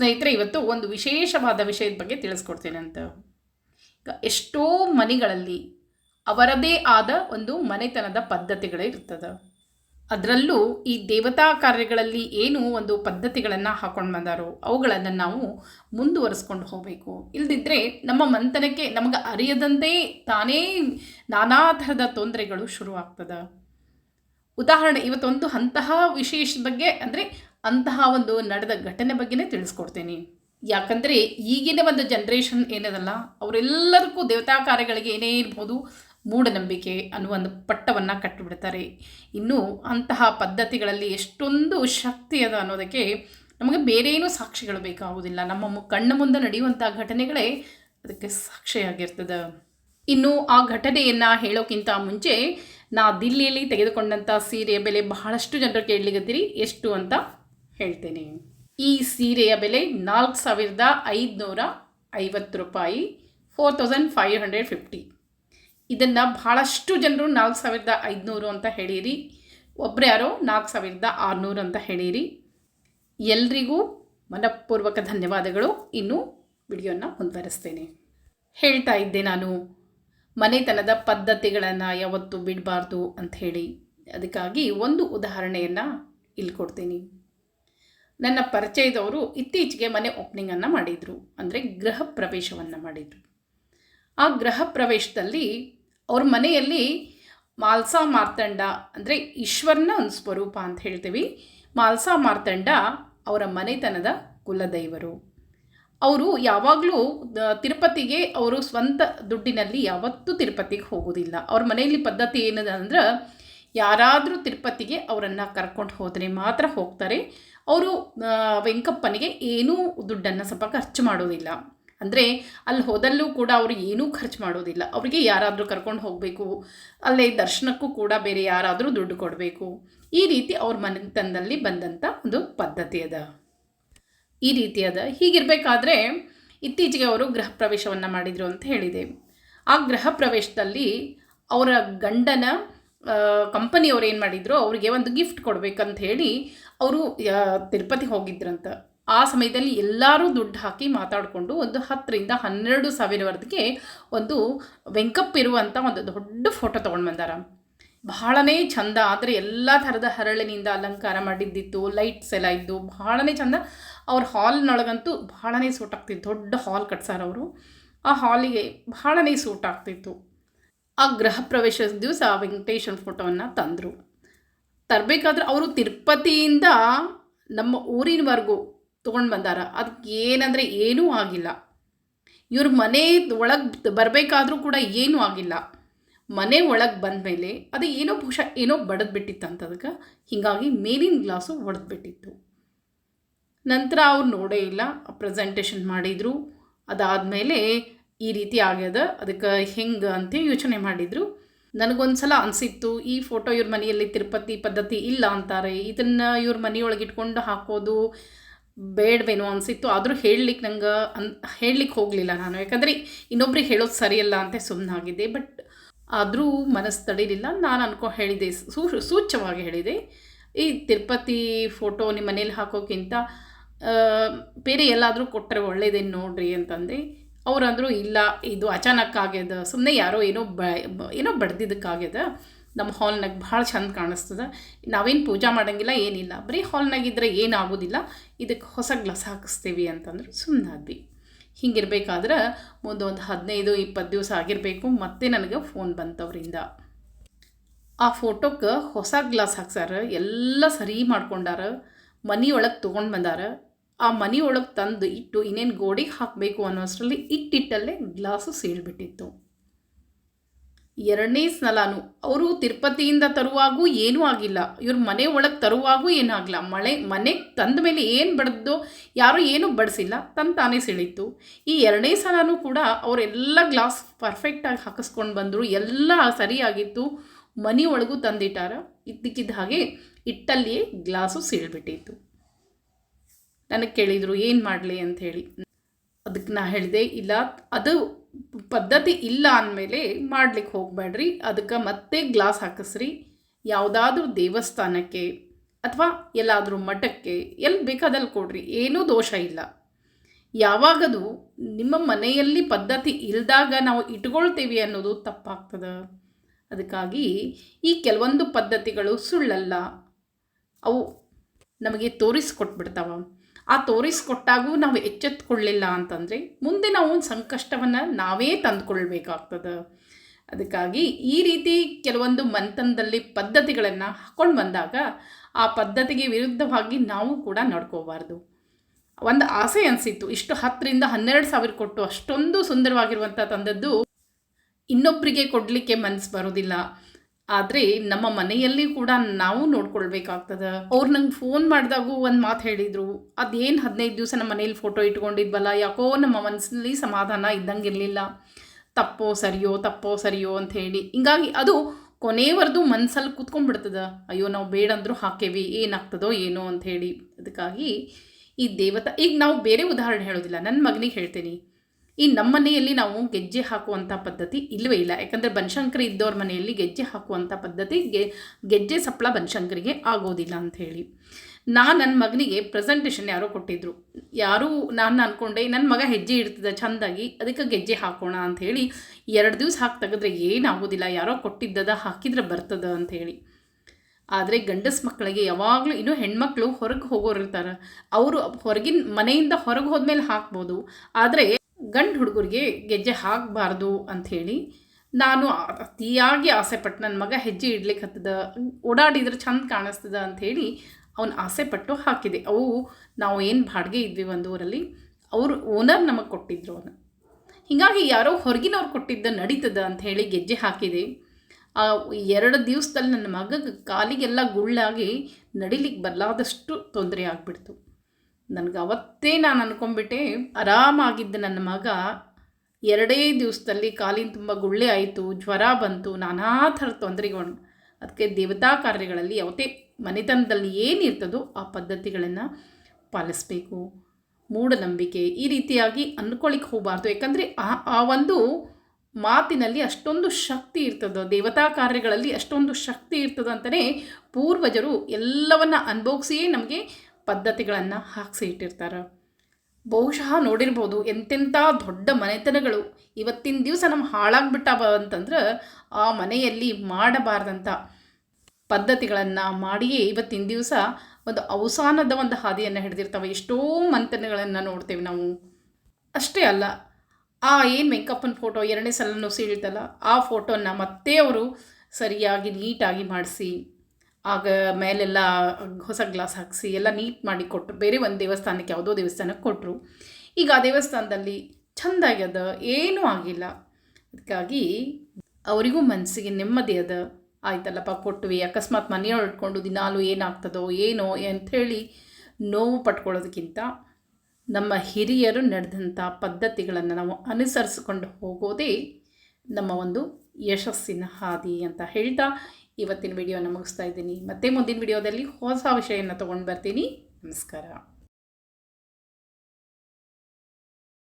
ಸ್ನೇಹಿತರೆ, ಇವತ್ತು ಒಂದು ವಿಶೇಷವಾದ ವಿಷಯದ ಬಗ್ಗೆ ತಿಳಿಸ್ಕೊಡ್ತೀನಿ ಅಂತ. ಈಗ ಎಷ್ಟೋ ಮನೆಗಳಲ್ಲಿ ಅವರದೇ ಆದ ಒಂದು ಮನೆತನದ ಪದ್ಧತಿಗಳೇ ಇರ್ತದೆ. ಅದರಲ್ಲೂ ಈ ದೇವತಾ ಕಾರ್ಯಗಳಲ್ಲಿ ಏನು ಒಂದು ಪದ್ಧತಿಗಳನ್ನು ಹಾಕೊಂಡು ಬಂದಾರೋ, ಅವುಗಳನ್ನು ನಾವು ಮುಂದುವರಿಸ್ಕೊಂಡು ಹೋಗಬೇಕು. ಇಲ್ಲದಿದ್ದರೆ ನಮ್ಮ ಮಂತನಕ್ಕೆ ನಮಗೆ ಅರಿಯದಂತೆ ತಾನೇ ನಾನಾ ಥರದ ತೊಂದರೆಗಳು ಶುರುವಾಗ್ತದೆ. ಉದಾಹರಣೆ, ಇವತ್ತೊಂದು ಅಂತಹ ವಿಶೇಷ ಬಗ್ಗೆ ಅಂದರೆ ಅಂತಹ ಒಂದು ನಡೆದ ಘಟನೆ ಬಗ್ಗೆನೇ ತಿಳಿಸ್ಕೊಡ್ತೀನಿ. ಯಾಕಂದರೆ ಈಗಿನ ಒಂದು ಜನ್ರೇಷನ್ ಏನದಲ್ಲ, ಅವರೆಲ್ಲರಿಗೂ ದೇವತಾ ಕಾರ್ಯಗಳಿಗೆ ಏನೇ ಇರ್ಬೋದು ಮೂಢನಂಬಿಕೆ ಅನ್ನುವ ಒಂದು ಪಟ್ಟವನ್ನು ಕಟ್ಟಿಬಿಡ್ತಾರೆ. ಇನ್ನು ಅಂತಹ ಪದ್ಧತಿಗಳಲ್ಲಿ ಎಷ್ಟೊಂದು ಶಕ್ತಿ ಅದ ಅನ್ನೋದಕ್ಕೆ ನಮಗೆ ಬೇರೇನೂ ಸಾಕ್ಷಿಗಳು ಬೇಕಾಗುವುದಿಲ್ಲ. ನಮ್ಮ ಕಣ್ಣ ಮುಂದೆ ನಡೆಯುವಂಥ ಘಟನೆಗಳೇ ಅದಕ್ಕೆ ಸಾಕ್ಷಿಯಾಗಿರ್ತದೆ. ಇನ್ನು ಆ ಘಟನೆಯನ್ನು ಹೇಳೋಕ್ಕಿಂತ ಮುಂಚೆ, ನಾ ದಿಲ್ಲಿಯಲ್ಲಿ ತೆಗೆದುಕೊಂಡಂಥ ಸೀರೆಯ ಬೆಲೆ ಬಹಳಷ್ಟು ಜನರು ಕೇಳಲಿಗತ್ತೀರಿ ಎಷ್ಟು ಅಂತ ಹೇಳ್ತೇನೆ. ಈ ಸೀರೆಯ ಬೆಲೆ ನಾಲ್ಕು ಸಾವಿರದ ಐದುನೂರ ಐವತ್ತು ರೂಪಾಯಿ four thousand five hundred fifty ಇದನ್ನು ಭಾಳಷ್ಟು ಜನರು ನಾಲ್ಕು ಸಾವಿರದ ಐದುನೂರು ಅಂತ ಹೇಳಿರಿ. ಒಬ್ಬರು ಯಾರೋ ನಾಲ್ಕು ಸಾವಿರದ ಆರುನೂರು ಅಂತ ಹೇಳಿರಿ. ಎಲ್ರಿಗೂ ಮನಪೂರ್ವಕ ಧನ್ಯವಾದಗಳು. ಇನ್ನು ವಿಡಿಯೋನ ಮುಂದುವರಿಸ್ತೇನೆ. ಹೇಳ್ತಾ ಇದ್ದೆ ನಾನು, ಮನೆತನದ ಪದ್ಧತಿಗಳನ್ನು ಯಾವತ್ತೂ ಬಿಡಬಾರ್ದು ಅಂತ ಹೇಳಿ. ಅದಕ್ಕಾಗಿ ಒಂದು ಉದಾಹರಣೆಯನ್ನು ಇಲ್ಲಿ ಕೊಡ್ತೀನಿ. ನನ್ನ ಪರಿಚಯದವರು ಇತ್ತೀಚೆಗೆ ಮನೆ ಓಪನಿಂಗನ್ನು ಮಾಡಿದರು. ಅಂದರೆ ಗೃಹ ಪ್ರವೇಶವನ್ನು ಮಾಡಿದರು. ಆ ಗೃಹ ಪ್ರವೇಶದಲ್ಲಿ ಅವ್ರ ಮನೆಯಲ್ಲಿ ಮಾಲ್ಸಾ ಮಾರ್ತಂಡ, ಅಂದರೆ ಈಶ್ವರನ ಒಂದು ಸ್ವರೂಪ ಅಂತ ಹೇಳ್ತೀವಿ. ಮಾಲ್ಸಾ ಮಾರ್ತಂಡ ಅವರ ಮನೆತನದ ಕುಲದೈವರು. ಅವರು ಯಾವಾಗಲೂ ತಿರುಪತಿಗೆ ಅವರು ಸ್ವಂತ ದುಡ್ಡಿನಲ್ಲಿ ಯಾವತ್ತೂ ತಿರುಪತಿಗೆ ಹೋಗೋದಿಲ್ಲ. ಅವ್ರ ಮನೆಯಲ್ಲಿ ಪದ್ಧತಿ ಏನಿದೆ ಅಂದ್ರೆ, ಯಾರಾದರೂ ತಿರುಪತಿಗೆ ಅವರನ್ನು ಕರ್ಕೊಂಡು ಹೋದರೆ ಮಾತ್ರ ಹೋಗ್ತಾರೆ. ಅವರು ವೆಂಕಪ್ಪನಿಗೆ ಏನೂ ದುಡ್ಡನ್ನು ಸ್ವಲ್ಪ ಖರ್ಚು ಮಾಡೋದಿಲ್ಲ. ಅಂದರೆ ಅಲ್ಲಿ ಹೋದಲ್ಲೂ ಕೂಡ ಅವರು ಏನೂ ಖರ್ಚು ಮಾಡೋದಿಲ್ಲ. ಅವರಿಗೆ ಯಾರಾದರೂ ಕರ್ಕೊಂಡು ಹೋಗಬೇಕು, ಅಲ್ಲೇ ದರ್ಶನಕ್ಕೂ ಕೂಡ ಬೇರೆ ಯಾರಾದರೂ ದುಡ್ಡು ಕೊಡಬೇಕು. ಈ ರೀತಿ ಅವ್ರ ಮನೆತನದಲ್ಲಿ ಬಂದಂಥ ಒಂದು ಪದ್ಧತಿ ಅದ. ಈ ರೀತಿಯಾದ ಹೀಗಿರಬೇಕಾದ್ರೆ ಇತ್ತೀಚೆಗೆ ಅವರು ಗೃಹ ಪ್ರವೇಶವನ್ನು ಮಾಡಿದರು ಅಂತ ಹೇಳಿದೆ. ಆ ಗೃಹ ಪ್ರವೇಶದಲ್ಲಿ ಅವರ ಗಂಡನ ಕಂಪನಿಯವ್ರು ಏನು ಮಾಡಿದ್ರು, ಅವರಿಗೆ ಒಂದು ಗಿಫ್ಟ್ ಕೊಡಬೇಕಂತ ಹೇಳಿ ಅವರು ತಿರುಪತಿ ಹೋಗಿದ್ರಂತ. ಆ ಸಮಯದಲ್ಲಿ ಎಲ್ಲರೂ ದುಡ್ಡು ಹಾಕಿ ಮಾತಾಡಿಕೊಂಡು ಒಂದು ಹತ್ತರಿಂದ ಹನ್ನೆರಡು ಸಾವಿರವರೆಗೆ ಒಂದು ವೆಂಕಪ್ ಇರುವಂಥ ಒಂದು ದೊಡ್ಡ ಫೋಟೋ ತೊಗೊಂಡು ಬಂದಾರ. ಬಹಳನೇ ಚಂದ, ಆದರೆ ಎಲ್ಲ ಥರದ ಹರಳಿನಿಂದ ಅಲಂಕಾರ ಮಾಡಿದ್ದಿತ್ತು ಲೈಟ್ಸ್ ಎಲ್ಲ ಇದ್ದು ಬಹಳನೇ ಚಂದ. ಅವ್ರ ಹಾಲ್ನೊಳಗಂತೂ ಬಹಳನೇ ಸೂಟ್ ಆಗ್ತಿತ್ತು, ದೊಡ್ಡ ಹಾಲ್ ಕಟ್ಸಾರ ಅವರು. ಆ ಹಾಲಿಗೆ ಬಹಳನೇ ಸೂಟ್ ಆಗ್ತಿತ್ತು. ಆ ಗೃಹ ಪ್ರವೇಶದ ದಿವಸ ವೆಂಕಟೇಶನ ಫೋಟೋವನ್ನು ತಂದರು. ತರಬೇಕಾದ್ರೆ ಅವರು ತಿರುಪತಿಯಿಂದ ನಮ್ಮ ಊರಿನವರೆಗೂ ತೊಗೊಂಡು ಬಂದಾರ. ಅದಕ್ಕೆ ಏನಂದರೆ ಏನೂ ಆಗಿಲ್ಲ. ಇವ್ರ ಮನೆ ಒಳಗೆ ಬರಬೇಕಾದ್ರೂ ಕೂಡ ಏನೂ ಆಗಿಲ್ಲ. ಮನೆ ಒಳಗೆ ಬಂದಮೇಲೆ ಅದು ಏನೋ ಬಹುಶಃ ಏನೋ ಬಡದು ಬಿಟ್ಟಿತ್ತು ಅಂತ ಅದಕ್ಕೆ ಹೀಗಾಗಿ ಮೇಲಿನ ಗ್ಲಾಸು ಒಡೆದ್ಬಿಟ್ಟಿತ್ತು. ನಂತರ ಅವ್ರು ನೋಡೇ ಇಲ್ಲ ಪ್ರೆಸೆಂಟೇಷನ್ ಮಾಡಿದರು. ಅದಾದಮೇಲೆ ಈ ರೀತಿ ಆಗ್ಯದ. ಅದಕ್ಕೆ ಹೆಂಗೆ ಅಂತ ಯೋಚನೆ ಮಾಡಿದರು. ನನಗೊಂದು ಸಲ ಅನಿಸಿತ್ತು, ಈ ಫೋಟೋ ಇವ್ರ ಮನೆಯಲ್ಲಿ ತಿರುಪತಿ ಪದ್ಧತಿ ಇಲ್ಲ ಅಂತಾರೆ. ಇದನ್ನು ಇವ್ರ ಮನೆಯೊಳಗೆ ಇಟ್ಕೊಂಡು ಹಾಕೋದು ಬೇಡವೇನೋ ಅನಿಸಿತ್ತು. ಆದರೂ ಹೇಳಲಿಕ್ಕೆ ನಂಗೆ ಅನ್ ಹೇಳಲಿಕ್ಕೆ ಹೋಗಲಿಲ್ಲ ನಾನು. ಯಾಕಂದರೆ ಇನ್ನೊಬ್ರಿಗೆ ಹೇಳೋದು ಸರಿಯಲ್ಲ ಅಂತ ಸುಮ್ಮನಾಗಿದೆ ಬಟ್ ಆದರೂ ಮನಸ್ಸು ತಡೀಲಿಲ್ಲ. ನಾನು ಅನ್ಕೊ, ಹೇಳಿದೆ, ಸೂ, ಸೂಚ್ಯವಾಗಿ ಹೇಳಿದೆ. ಈ ತಿರುಪತಿ ಫೋಟೋ ನಿಮ್ಮ ಮನೇಲಿ ಹಾಕೋಕ್ಕಿಂತ ಬೇರೆ ಎಲ್ಲಾದರೂ ಕೊಟ್ಟರೆ ಒಳ್ಳೆಯದೇನು ನೋಡ್ರಿ ಅಂತಂದೆ. ಅವ್ರಂದ್ರು ಇಲ್ಲ, ಇದು ಅಚಾನಕ್ ಆಗ್ಯದ ಸುಮ್ಮನೆ ಯಾರೋ ಏನೋ ಬ, ಏನೋ ಬಡ್ದಿದ್ದಕ್ಕಾಗ್ಯದ, ನಮ್ಮ ಹಾಲ್ನಾಗ ಭಾಳ ಚಂದ ಕಾಣಿಸ್ತದ. ನಾವೇನು ಪೂಜೆ ಮಾಡೋಂಗಿಲ್ಲ, ಏನಿಲ್ಲ. ಬರೀ ಹಾಲ್ನಾಗಿದ್ದರೆ ಏನಾಗೋದಿಲ್ಲ ಇದಕ್ಕೆ ಹೊಸ ಗ್ಲಾಸ್ ಹಾಕಿಸ್ತೀವಿ ಅಂತಂದ್ರೆ ಸುಮ್ಮನಾದ್ವಿ ಹಿಂಗಿರ್ಬೇಕಾದ್ರೆ ಮುಂದೆ ಒಂದು ಹದಿನೈದು, ಇಪ್ಪತ್ತು ದಿವಸ ಆಗಿರಬೇಕು, ಮತ್ತೆ ನನಗೆ ಫೋನ್ ಬಂತವರಿಂದ. ಆ ಫೋಟೋಕ್ಕೆ ಹೊಸ ಗ್ಲಾಸ್ ಹಾಕ್ಸಾರ, ಎಲ್ಲ ಸರಿ ಮಾಡ್ಕೊಂಡಾರ, ಮನಿಯೊಳಗೆ ತೊಗೊಂಡು ಬಂದಾರ. ಆ ಮನಿಯೊಳಗೆ ತಂದು ಇಟ್ಟು ಇನ್ನೇನು ಗೋಡೆಗೆ ಹಾಕಬೇಕು ಅನ್ನೋಷ್ಟರಲ್ಲಿ ಇಟ್ಟಿಟ್ಟಲ್ಲೇ ಗ್ಲಾಸು ಸೀಳ್ಬಿಟ್ಟಿತ್ತು. ಎರಡನೇ ಸಲನು, ಅವರು ತಿರುಪತಿಯಿಂದ ತರುವಾಗೂ ಏನೂ ಆಗಿಲ್ಲ. ಇವ್ರ ಮನೆ ಒಳಗೆ ತರುವಾಗೂ ಏನಾಗಲ್ಲ ಮಳೆ ಮನೆಗೆ ತಂದ ಮೇಲೆ ಏನು ಬಡ್ದೋ ಯಾರೂ ಏನೂ ಬಡಿಸಿಲ್ಲ ತನ್ನ ತಾನೇ ಸಿಳಿತು ಈ ಎರಡನೇ ಸಲನೂ ಕೂಡ ಅವರೆಲ್ಲ ಗ್ಲಾಸ್ ಪರ್ಫೆಕ್ಟಾಗಿ ಹಾಕಿಸ್ಕೊಂಡು ಬಂದರು. ಎಲ್ಲ ಸರಿಯಾಗಿತ್ತು. ಮನೆ ಒಳಗೂ ತಂದಿಟ್ಟಾರ. ಇದ್ದಕ್ಕಿದ್ದ ಹಾಗೆ ಇಟ್ಟಲ್ಲಿಯೇ ಗ್ಲಾಸು ಸೀಳ್ಬಿಟ್ಟಿತ್ತು. ನನಗೆ ಕೇಳಿದರು, ಏನು ಮಾಡಲಿ? ಅಂಥೇಳಿ ಅದಕ್ಕೆ ನಾ ಹೇಳಿದೆ, ಇಲ್ಲ, ಅದು ಪದ್ಧತಿ ಇಲ್ಲ ಅಂದಮೇಲೆ ಮಾಡ್ಲಿಕ್ಕೆ ಹೋಗಬೇಡ್ರಿ ಅದಕ್ಕೆ ಮತ್ತೆ ಗ್ಲಾಸ್ ಹಾಕಿಸ್ರಿ. ಯಾವುದಾದ್ರೂ ದೇವಸ್ಥಾನಕ್ಕೆ ಅಥವಾ ಎಲ್ಲಾದರೂ ಮಠಕ್ಕೆ ಎಲ್ಲಿ ಬೇಕಾದಲ್ಲಿ ಕೊಡ್ರಿ. ಏನೂ ದೋಷ ಇಲ್ಲ. ಯಾವಾಗದು ನಿಮ್ಮ ಮನೆಯಲ್ಲಿ ಪದ್ಧತಿ ಇಲ್ದಾಗ ನಾವು ಇಟ್ಕೊಳ್ತೀವಿ ಅನ್ನೋದು ತಪ್ಪಾಗ್ತದೆ. ಅದಕ್ಕಾಗಿ ಈ ಕೆಲವೊಂದು ಪದ್ಧತಿಗಳು ಸುಳ್ಳಲ್ಲ. ಅವು ನಮಗೆ ತೋರಿಸ್ಕೊಟ್ಬಿಡ್ತಾವ. ಆ ತೋರಿಸ್ಕೊಟ್ಟಾಗೂ ನಾವು ಎಚ್ಚೆತ್ಕೊಳ್ಳಿಲ್ಲ ಅಂತಂದರೆ ಮುಂದೆ ನಾವು ಒಂದು ಸಂಕಷ್ಟವನ್ನು ನಾವೇ ತಂದುಕೊಳ್ಬೇಕಾಗ್ತದೆ. ಅದಕ್ಕಾಗಿ ಈ ರೀತಿ ಕೆಲವೊಂದು ಮಂಥನದಲ್ಲಿ ಪದ್ಧತಿಗಳನ್ನು ಹಾಕ್ಕೊಂಡು ಬಂದಾಗ ಆ ಪದ್ಧತಿಗೆ ವಿರುದ್ಧವಾಗಿ ನಾವು ಕೂಡ ನಡ್ಕೋಬಾರ್ದು. ಒಂದು ಆಸೆ ಅನಿಸಿತ್ತು, ಇಷ್ಟು ಹತ್ತರಿಂದ ಹನ್ನೆರಡು ಸಾವಿರ ಕೊಟ್ಟು ಅಷ್ಟೊಂದು ಸುಂದರವಾಗಿರುವಂಥ ತಂದದ್ದು ಇನ್ನೊಬ್ಬರಿಗೆ ಕೊಡಲಿಕ್ಕೆ ಮನಸ್ಸು ಬರೋದಿಲ್ಲ. ಆದರೆ ನಮ್ಮ ಮನೆಯಲ್ಲಿ ಕೂಡ ನಾವು ನೋಡ್ಕೊಳ್ಬೇಕಾಗ್ತದೆ. ಅವ್ರು ನಂಗೆ ಫೋನ್ ಮಾಡಿದಾಗೂ ಒಂದು ಮಾತು ಹೇಳಿದರು, ಅದೇನು ಹದಿನೈದು ದಿವಸ ನಮ್ಮ ಮನೇಲಿ ಫೋಟೋ ಇಟ್ಕೊಂಡಿದ್ವಲ್ಲ, ಯಾಕೋ ನಮ್ಮ ಮನಸ್ಸಲ್ಲಿ ಸಮಾಧಾನ ಇದ್ದಂಗೆ ಇರಲಿಲ್ಲ ತಪ್ಪೋ ಸರಿಯೋ ತಪ್ಪೋ ಸರಿಯೋ ಅಂತ ಹೇಳಿ. ಹಿಂಗಾಗಿ ಅದು ಕೊನೆವರೆದು ಮನಸ್ಸಲ್ಲಿ ಕೂತ್ಕೊಂಡ್ಬಿಡ್ತದೆ. ಅಯ್ಯೋ, ನಾವು ಬೇಡಂದ್ರೂ ಹಾಕೇವಿ, ಏನಾಗ್ತದೋ ಏನೋ ಅಂತ ಹೇಳಿ. ಅದಕ್ಕಾಗಿ ಈ ದೇವತಾ, ಈಗ ನಾವು ಬೇರೆ ಉದಾಹರಣೆ ಹೇಳೋದಿಲ್ಲ ನನ್ನ ಮಗನಿಗೆ ಹೇಳ್ತೀನಿ. ಈ ನಮ್ಮ ಮನೆಯಲ್ಲಿ ನಾವು ಗೆಜ್ಜೆ ಹಾಕುವಂಥ ಪದ್ಧತಿ ಇಲ್ಲವೇ ಇಲ್ಲ. ಯಾಕಂದರೆ ಬನಶಂಕರಿ ಇದ್ದವ್ರ ಮನೆಯಲ್ಲಿ ಗೆಜ್ಜೆ ಹಾಕುವಂಥ ಪದ್ಧತಿ ಗೆಜ್ಜೆ ಸಪ್ಪಳ ಬನಶಂಕರಿಗೆ ಆಗೋದಿಲ್ಲ ಅಂತ ಹೇಳಿ. ನಾನು ನನ್ನ ಮಗನಿಗೆ ಪ್ರೆಸೆಂಟೇಷನ್ ಯಾರೋ ಕೊಟ್ಟಿದ್ದರು ಯಾರೂ ನಾನು ಅಂದ್ಕೊಂಡೆ ನನ್ನ ಮಗ ಹೆಜ್ಜೆ ಇಡ್ತದೆ, ಚೆಂದಾಗಿ, ಅದಕ್ಕೆ ಗೆಜ್ಜೆ ಹಾಕೋಣ ಅಂಥೇಳಿ ಎರಡು ದಿವಸ ಹಾಕಿ ತೆಗೆದ್ರೆ ಏನಾಗೋದಿಲ್ಲ. ಯಾರೋ ಕೊಟ್ಟಿದ್ದದ ಹಾಕಿದ್ರೆ ಬರ್ತದ ಅಂತ ಹೇಳಿ. ಆದರೆ ಗಂಡಸ್ ಮಕ್ಕಳಿಗೆ ಯಾವಾಗಲೂ ಇನ್ನೂ ಹೆಣ್ಮಕ್ಳು ಹೊರಗೆ ಹೋಗೋರು ಇರ್ತಾರೆ ಅವರು ಹೊರಗಿನ ಮನೆಯಿಂದ ಹೊರಗೆ ಹೋದ್ಮೇಲೆ ಹಾಕ್ಬೋದು. ಆದರೆ ಗಂಡು ಹುಡುಗರಿಗೆ ಗೆಜ್ಜೆ ಹಾಕಬಾರ್ದು ಅಂಥೇಳಿ ನಾನು ಅತಿಯಾಗಿ ಆಸೆಪಟ್ಟು ನನ್ನ ಮಗ ಹೆಜ್ಜೆ ಇಡ್ಲಿಕ್ಕೆ ಹತ್ತದ, ಓಡಾಡಿದ್ರೆ ಚಂದ ಕಾಣಿಸ್ತದ ಅಂಥೇಳಿ ಅವನು ಆಸೆಪಟ್ಟು ಹಾಕಿದೆ. ಅವು ನಾವು ಏನು ಬಾಡಿಗೆ ಇದ್ವಿ ಒಂದು ಊರಲ್ಲಿ ಅವರು ಓನರ್ ನಮಗೆ ಕೊಟ್ಟಿದ್ರು ಅವನು. ಹೀಗಾಗಿ ಯಾರೋ ಹೊರಗಿನವ್ರು ಕೊಟ್ಟಿದ್ದ ನಡೀತದ ಅಂತ ಹೇಳಿ ಗೆಜ್ಜೆ ಹಾಕಿದೆ. ಎರಡು ದಿವಸದಲ್ಲಿ ನನ್ನ ಮಗ ಕಾಲಿಗೆಲ್ಲ ಗುಳ್ಳಾಗಿ ನಡಿಲಿಕ್ಕೆ ಬರಲಾದಷ್ಟು ತೊಂದರೆ ಆಗಿಬಿಡ್ತು. ನನಗೆ ಅವತ್ತೇ ನಾನು ಅಂದ್ಕೊಂಡ್ಬಿಟ್ಟೆ ಆರಾಮಾಗಿದ್ದ ನನ್ನ ಮಗ ಎರಡೇ ದಿವಸದಲ್ಲಿ ಕಾಲಿನ ತುಂಬ ಗುಳ್ಳೆ ಆಯಿತು, ಜ್ವರ ಬಂತು, ನಾನಾ ಥರ ತೊಂದರೆಗೊಂಡು ಅದಕ್ಕೆ ದೇವತಾ ಕಾರ್ಯಗಳಲ್ಲಿ ಯಾವತ್ತೇ ಮನೆತನದಲ್ಲಿ ಏನಿರ್ತದೋ ಆ ಪದ್ಧತಿಗಳನ್ನು ಪಾಲಿಸಬೇಕು. ಮೂಢನಂಬಿಕೆ ಈ ರೀತಿಯಾಗಿ ಅಂದ್ಕೊಳ್ಳಿಕ್ಕೆ ಹೋಗಬಾರ್ದು. ಯಾಕಂದರೆ ಆ ಆ ಒಂದು ಮಾತಿನಲ್ಲಿ ಅಷ್ಟೊಂದು ಶಕ್ತಿ ಇರ್ತದೋ, ದೇವತಾ ಕಾರ್ಯಗಳಲ್ಲಿ ಅಷ್ಟೊಂದು ಶಕ್ತಿ ಇರ್ತದೋ ಅಂತಲೇ ಪೂರ್ವಜರು ಎಲ್ಲವನ್ನ ಅನುಭವಿಸಿಯೇ ನಮಗೆ ಪದ್ಧತಿಗಳನ್ನು ಹಾಕ್ಸಿ ಇಟ್ಟಿರ್ತಾರೆ. ಬಹುಶಃ ನೋಡಿರ್ಬೋದು ಎಂತೆಂಥ ದೊಡ್ಡ ಮನೆತನಗಳು ಇವತ್ತಿನ ದಿವಸ ನಮ್ಮ ಹಾಳಾಗ್ಬಿಟ್ಟವ ಅಂತಂದ್ರೆ ಆ ಮನೆಯಲ್ಲಿ ಮಾಡಬಾರ್ದಂಥ ಪದ್ಧತಿಗಳನ್ನು ಮಾಡಿಯೇ ಇವತ್ತಿನ ದಿವಸ ಒಂದು ಅವಸಾನದ ಒಂದು ಹಾದಿಯನ್ನು ಹಿಡಿದಿರ್ತವೆ. ಎಷ್ಟೋ ಮಂತನಗಳನ್ನು ನೋಡ್ತೇವೆ ನಾವು. ಅಷ್ಟೇ ಅಲ್ಲ, ಆ ಏನು ವೆಂಕಪ್ಪನ ಫೋಟೋ ಎರಡನೇ ಸಲನೂ ಸೀಳಿತಲ್ಲ, ಆ ಫೋಟೋನ ಮತ್ತೆ ಅವರು ಸರಿಯಾಗಿ ನೀಟಾಗಿ ಮಾಡಿಸಿ ಆಗ ಮೇಲೆಲ್ಲ ಹೊಸ ಗ್ಲಾಸ್ ಹಾಕಿಸಿ ಎಲ್ಲ ನೀಟ್ ಮಾಡಿ ಕೊಟ್ಟರು ಬೇರೆ ಒಂದು ದೇವಸ್ಥಾನಕ್ಕೆ ಯಾವುದೋ ದೇವಸ್ಥಾನಕ್ಕೆ ಕೊಟ್ಟರು ಈಗ ಆ ದೇವಸ್ಥಾನದಲ್ಲಿ ಚೆಂದಾಗ್ಯದ ಏನೂ ಆಗಿಲ್ಲ. ಅದಕ್ಕಾಗಿ ಅವರಿಗೂ ಮನಸ್ಸಿಗೆ ನೆಮ್ಮದಿ ಅದ. ಆಯ್ತಲ್ಲಪ್ಪ ಕೊಟ್ವಿ ಅಕಸ್ಮಾತ್ ಮನೆಯೊಳಗೆ ಇಟ್ಕೊಂಡು ದಿನಾಲು ಏನಾಗ್ತದೋ ಏನೋ ಅಂಥೇಳಿ ನೋವು ಪಟ್ಕೊಳ್ಳೋದಕ್ಕಿಂತ ನಮ್ಮ ಹಿರಿಯರು ನಡೆದಂಥ ಪದ್ಧತಿಗಳನ್ನು ನಾವು ಅನುಸರಿಸಿಕೊಂಡು ಹೋಗೋದೇ ನಮ್ಮ ಒಂದು ಯಶಸ್ಸಿನ ಹಾದಿ ಅಂತ ಹೇಳ್ತಾ ಇವತ್ತಿನ ವಿಡಿಯೋನ ಮುಗಿಸ್ತಾ ಇದ್ದೀನಿ. ಮತ್ತೆ ಮುಂದಿನ ವಿಡಿಯೋದಲ್ಲಿ ಹೊಸ ವಿಷಯನ ತೊಗೊಂಡು ಬರ್ತೀನಿ. ನಮಸ್ಕಾರ.